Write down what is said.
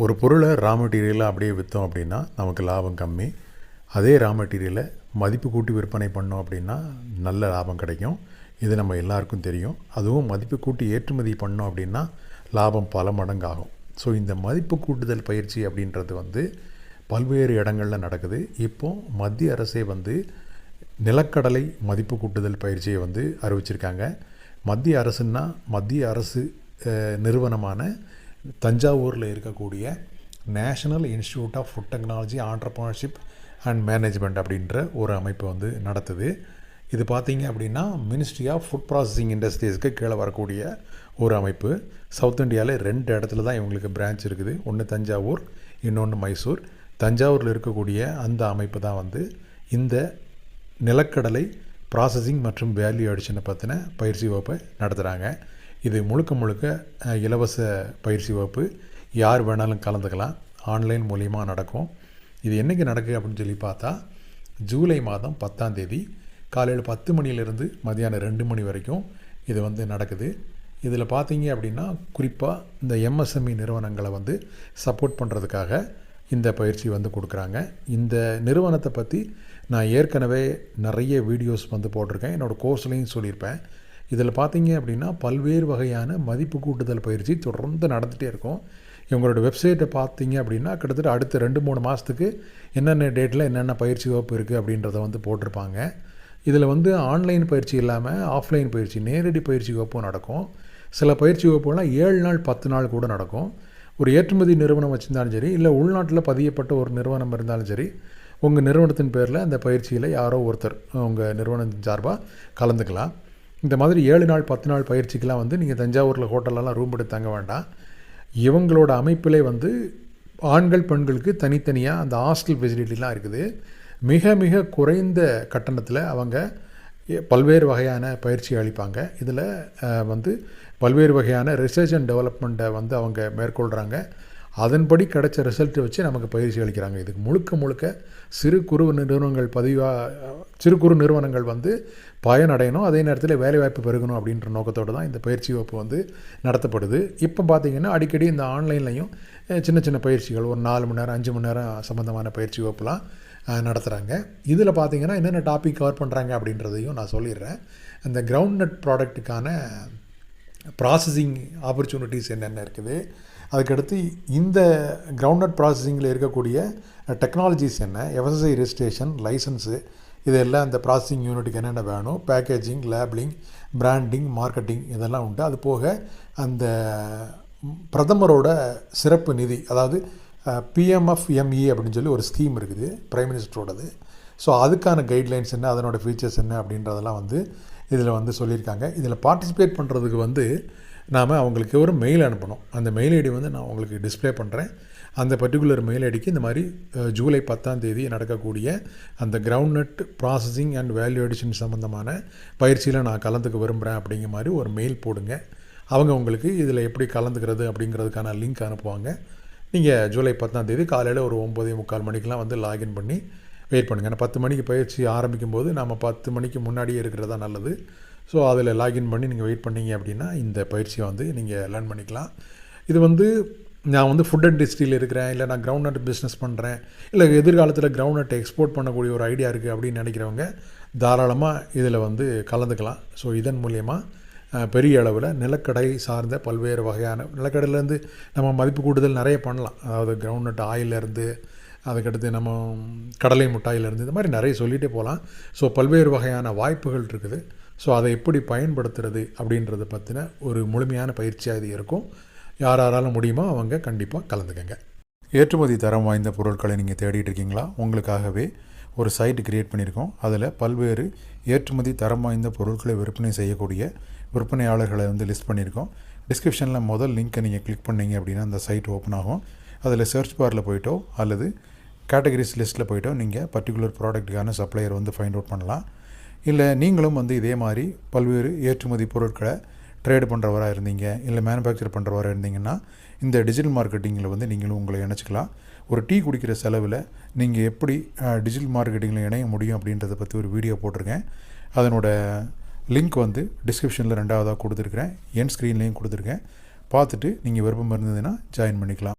ஒரு பொருளை ரா மெட்டீரியலாக அப்படியே விற்றோம் அப்படின்னா நமக்கு லாபம் கம்மி. அதே ரா மெட்டீரியலை மதிப்பு கூட்டி விற்பனை பண்ணோம் அப்படின்னா நல்ல லாபம் கிடைக்கும். இது நம்ம எல்லாருக்கும் தெரியும். அதுவும் மதிப்பு கூட்டி ஏற்றுமதி பண்ணோம் அப்படின்னா லாபம் பல மடங்கு ஆகும் ஸோ இந்த மதிப்பு கூட்டுதல் பயிற்சி அப்படின்றது வந்து பல்வேறு இடங்களில் நடக்குது. இப்போது மத்திய அரசே வந்து நிலக்கடலை மதிப்பு கூட்டுதல் பயிற்சியை வந்து அறிவிச்சிருக்காங்க. மத்திய அரசுன்னா மத்திய அரசு நிறுவனமான தஞ்சாவூரில் இருக்கக்கூடிய national institute of food technology entrepreneurship and management அப்படின்ற ஒரு அமைப்பு வந்து நடத்துது. இது பார்த்தீங்க அப்படின்னா மினிஸ்ட்ரி ஆஃப் ஃபுட் ப்ராசஸிங் இண்டஸ்ட்ரீஸ்க்கு கீழே வரக்கூடிய ஒரு அமைப்பு. சவுத் இந்தியாவில் ரெண்டு இடத்துல தான் இவங்களுக்கு பிரான்ச் இருக்குது. ஒன்று தஞ்சாவூர் இன்னொன்று மைசூர். தஞ்சாவூரில் இருக்கக்கூடிய அந்த அமைப்பு தான் வந்து இந்த நிலக்கடலை ப்ராசஸிங் மற்றும் வேல்யூ அடிஷனை பற்றின பயிற்சி வகுப்பை நடத்துகிறாங்க இது முழுக்க முழுக்க இலவச பயிற்சி வகுப்பு. யார் வேணாலும் கலந்துக்கலாம். ஆன்லைன் மூலிமா நடக்கும். இது என்றைக்கு நடக்குது அப்படின்னு சொல்லி பார்த்தா ஜூலை மாதம் பத்தாம் தேதி காலையில் பத்து மணியிலிருந்து மதியானம் ரெண்டு மணி வரைக்கும் இது வந்து நடக்குது. இதில் பார்த்தீங்க அப்படின்னா குறிப்பாக இந்த எம்எஸ்எம்இ நிறுவனங்களை வந்து சப்போர்ட் பண்ணுறதுக்காக இந்த பயிற்சி வந்து கொடுக்குறாங்க. இந்த நிறுவனத்தை பற்றி நான் ஏற்கனவே நிறைய வீடியோஸ் வந்து போட்டிருக்கேன். என்னோடய கோர்ஸ்லேயும் சொல்லியிருப்பேன். இதில் பார்த்தீங்க அப்படின்னா பல்வேறு வகையான மதிப்பு கூட்டுதல் பயிற்சி தொடர்ந்து நடந்துகிட்டே இருக்கும். இவங்களோட வெப்சைட்டை பார்த்தீங்க அப்படின்னா கிட்டத்தட்ட அடுத்த ரெண்டு மூணு மாதத்துக்கு என்னென்ன டேட்டில் என்னென்ன பயிற்சி வகுப்பு இருக்குது அப்படின்றத வந்து போட்டிருப்பாங்க. இதில் வந்து ஆன்லைன் பயிற்சி இல்லாமல் ஆஃப்லைன் பயிற்சி நேரடி பயிற்சி வகுப்பும் நடக்கும். சில பயிற்சி வகுப்புலாம் ஏழு நாள் பத்து நாள் கூட நடக்கும். ஒரு ஏற்றுமதி நிறுவனம் வச்சுருந்தாலும் சரி இல்லை உள்நாட்டில் பதியப்பட்ட ஒரு நிறுவனம் இருந்தாலும் சரி உங்கள் நிறுவனத்தின் பேரில் அந்த பயிற்சியில் யாரோ ஒருத்தர் உங்கள் நிறுவனத்தின் சார்பாக கலந்துக்கலாம். இந்த மாதிரி ஏழு நாள் பத்து நாள் பயிற்சிக்கெலாம் வந்து நீங்கள் தஞ்சாவூரில் ஹோட்டல்லலாம் ரூம் எடுத்து தங்க வேண்டாம். இவங்களோட அமைப்பிலே வந்து ஆண்கள் பெண்களுக்கு தனித்தனியாக அந்த ஹாஸ்டல் ஃபெசிலிட்டிலாம் இருக்குது. மிக மிக குறைந்த கட்டணத்தில் அவங்க பல்வேறு வகையான பயிற்சி அளிப்பாங்க. இதில் வந்து பல்வேறு வகையான ரிசர்ச் அண்ட் டெவலப்மெண்ட்டை வந்து அவங்க மேற்கொள்கிறாங்க அதன்படி கிடைச்ச ரிசல்ட்டை வச்சு நமக்கு பயிற்சி அளிக்கிறாங்க. இதுக்கு முழுக்க முழுக்க சிறு குறு நிறுவனங்கள் பதிவாக சிறு குறு நிறுவனங்கள் வந்து பயனடையணும். அதே நேரத்தில் வேலைவாய்ப்பு பெருகணும் அப்படின்ற நோக்கத்தோடு தான் இந்த பயிற்சி வகுப்பு வந்து நடத்தப்படுது. இப்போ பார்த்தீங்கன்னா அடிக்கடி இந்த ஆன்லைன்லையும் சின்ன சின்ன பயிற்சிகள் ஒரு நாலு மணி நேரம் அஞ்சு மணி நேரம் சம்மந்தமான பயிற்சி வகுப்புலாம் நடத்துகிறாங்க இதில் பார்த்தீங்கன்னா என்னென்ன டாபிக் கவர் பண்ணுறாங்க அப்படின்றதையும் நான் சொல்லிடுறேன். அந்த கிரவுண்ட் நட் ப்ராடக்ட்டுக்கான ப்ராசஸிங் ஆப்பர்ச்சுனிட்டிஸ் என்னென்ன இருக்குது? அதுக்கடுத்து இந்த கிரவுண்ட்நட் ப்ராசஸிங்கில் இருக்கக்கூடிய டெக்னாலஜிஸ் என்ன எஃப்எஸ்ஐ ரெஜிஸ்ட்ரேஷன் லைசன்ஸு இதெல்லாம் இந்த ப்ராசஸிங் யூனிட்டுக்கு என்னென்ன வேணும் பேக்கேஜிங் லேபிளிங் பிராண்டிங் மார்க்கெட்டிங் இதெல்லாம் உண்டு. அது போக அந்த பிரதமரோட சிறப்பு நிதி அதாவது பிஎம்எஃப்எம்இ அப்படின்னு சொல்லி ஒரு ஸ்கீம் இருக்குது பிரைம் மினிஸ்டரோடது ஸோ அதுக்கான கைட்லைன்ஸ் என்ன அதனோட ஃபீச்சர்ஸ் என்ன அப்படின்றதெல்லாம் வந்து இதில் வந்து சொல்லியிருக்காங்க. இதில் பார்ட்டிசிபேட் பண்ணுறதுக்கு வந்து நாம் அவங்களுக்கு ஒரு மெயில் அனுப்பணும். அந்த மெயில் ஐடி வந்து நான் உங்களுக்கு டிஸ்ப்ளே பண்ணுறேன் அந்த பர்டிகுலர் மெயில் ஐடிக்கு இந்த மாதிரி ஜூலை பத்தாம் தேதி நடக்கக்கூடிய அந்த groundnut processing and value addition சம்மந்தமான பயிற்சியில் நான் கலந்துக்க விரும்புகிறேன் அப்படிங்கிற மாதிரி ஒரு மெயில் போடுங்க. அவங்க உங்களுக்கு இதில் எப்படி கலந்துக்கிறது அப்படிங்கிறதுக்கான லிங்க் அனுப்புவாங்க. நீங்கள் ஜூலை பத்தாம் தேதி காலையில் ஒரு ஒம்பதே முக்கால் மணிக்கெலாம் வந்து லாகின் பண்ணி வெயிட் பண்ணுங்கள் ஏன்னா பத்து மணிக்கு பயிற்சி ஆரம்பிக்கும் போது நம்ம பத்து மணிக்கு முன்னாடியே இருக்கிறதா நல்லது. ஸோ அதில் லாகின் பண்ணி நீங்கள் வெயிட் பண்ணீங்க அப்படின்னா இந்த பயிற்சியை வந்து நீங்கள் லேர்ன் பண்ணிக்கலாம். இது வந்து நான் வந்து ஃபுட் இண்டஸ்ட்ரியில் இருக்கிறேன் இல்லை நான் கிரவுண்ட் நட் பிஸ்னஸ் பண்ணுறேன் இல்லை எதிர்காலத்தில் கிரவுண்ட் நட் எக்ஸ்போர்ட் பண்ணக்கூடிய ஒரு ஐடியா இருக்குது அப்படின்னு நினைக்கிறவங்க தாராளமாக இதில் வந்து கலந்துக்கலாம். ஸோ இதன் மூலயமா பெரிய அளவில் நிலக்கடை சார்ந்த பல்வேறு வகையான நிலக்கடையிலேருந்து நம்ம மதிப்பு கூடுதல் நிறைய பண்ணலாம். அதாவது கிரவுண்ட் நட் ஆயிலேருந்து அதுக்கடுத்து நம்ம கடலை மிட்டாயிலேருந்து இந்த மாதிரி நிறைய சொல்லிகிட்டே போகலாம். ஸோ பல்வேறு வகையான வாய்ப்புகள் இருக்குது. ஸோ அதை எப்படி பயன்படுத்துறது அப்படின்றத பற்றின ஒரு முழுமையான பயிற்சியாக இது இருக்கும். யார் யாராலும் முடியுமோ அவங்க கண்டிப்பாக கலந்துக்கங்க. ஏற்றுமதி தரம் வாய்ந்த பொருட்களை நீங்கள் தேடிட்டு இருக்கீங்களா? உங்களுக்காகவே ஒரு சைட் கிரியேட் பண்ணியிருக்கோம். அதில் பல்வேறு ஏற்றுமதி தரம் வாய்ந்த பொருட்களை விற்பனை செய்யக்கூடிய விற்பனையாளர்களை வந்து லிஸ்ட் பண்ணியிருக்கோம். டிஸ்கிரிப்ஷனில் முதல் லிங்க்கை நீங்கள் கிளிக் பண்ணீங்க அப்படின்னா அந்த சைட் ஓப்பன் ஆகும். அதில் சர்ச் பாரில் போயிட்டோ அல்லது கேட்டகரிஸ் லிஸ்ட்டில் போயிட்டோ நீங்கள் பர்டிகுலர் ப்ராடக்ட்டுக்கான சப்ளையர் வந்து ஃபைண்ட் அவுட் பண்ணலாம். இல்லை நீங்களும் வந்து இதே மாதிரி பல்வேறு ஏற்றுமதி பொருட்களை ட்ரேடு பண்ணுறவராக இருந்தீங்க இல்லை மேனுஃபேக்சர் பண்ணுறவராக இருந்தீங்கன்னா இந்த டிஜிட்டல் மார்க்கெட்டிங்கில் வந்து நீங்களும் உங்களை இணைச்சிக்கலாம். ஒரு டீ குடிக்கிற செலவில் நீங்கள் எப்படி டிஜிட்டல் மார்க்கெட்டிங்கில் இணைய முடியும் அப்படின்றத பற்றி ஒரு வீடியோ போட்டிருக்கேன். அதனோட லிங்க் வந்து டிஸ்கிரிப்ஷனில் ரெண்டாவதாக கொடுத்துருக்குறேன். என் ஸ்க்ரீன்லேயும் கொடுத்துருக்கேன். பார்த்துட்டு நீங்கள் விருப்பம் இருந்ததுன்னா ஜாயின் பண்ணிக்கலாம்.